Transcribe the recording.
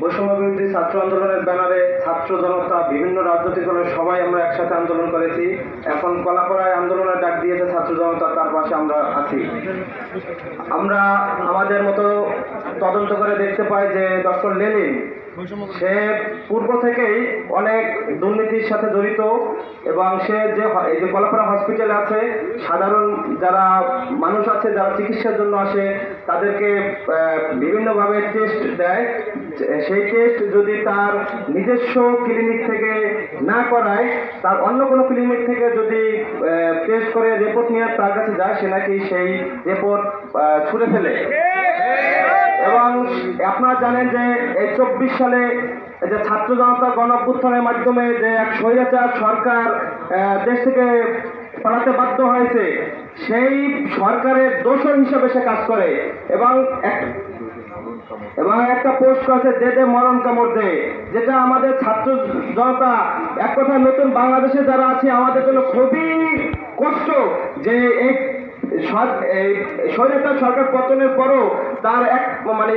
বৈষম্য বিরোধী ছাত্র আন্দোলনের ব্যানারে ছাত্র জনতা, বিভিন্ন রাজনৈতিক দলের সবাই আমরা একসাথে আন্দোলন করেছি। এখন কলাপাড়ায় আন্দোলনের ডাক দিয়েছে ছাত্র জনতা, তার পাশে আমরা আছি। আমরা আমাদের মতো তদন্ত করে দেখতে পাই যে ডক্টর লেনিন সে পূর্ব থেকেই অনেক দুর্নীতির সাথে জড়িত এবং সে যে এই যে কলাপাড়া হসপিটালে আছে, সাধারণ যারা মানুষ আছে, যারা চিকিৎসার জন্য আসে, তাদেরকে বিভিন্নভাবে টেস্ট দেয়। সেই টেস্ট যদি তার নিজস্ব ক্লিনিক থেকে না করায়, তার অন্য কোনো ক্লিনিক থেকে যদি টেস্ট করে রিপোর্ট নিয়ে তার কাছে যায়, সে নাকি সেই রিপোর্ট ছুঁড়ে ফেলে। এবং আপনারা জানেন যে এই চব্বিশ সালে যে ছাত্র জনতা গণঅভ্যুত্থানের মাধ্যমে যে এক স্বৈরাচার সরকার দেশ থেকে পালাতে বাধ্য হয়েছে, সেই সরকারের দোষর হিসাবে সে কাজ করে। এবং এবং একটা পোস্ট করেছে, দে দে মরণ কামড় দে যেটা আমাদের ছাত্র জনতা এক কথা নতুন বাংলাদেশে যারা আছে, আমাদের জন্য খুবই কষ্ট যে এই সরকার পতনের পরও তার এক মানে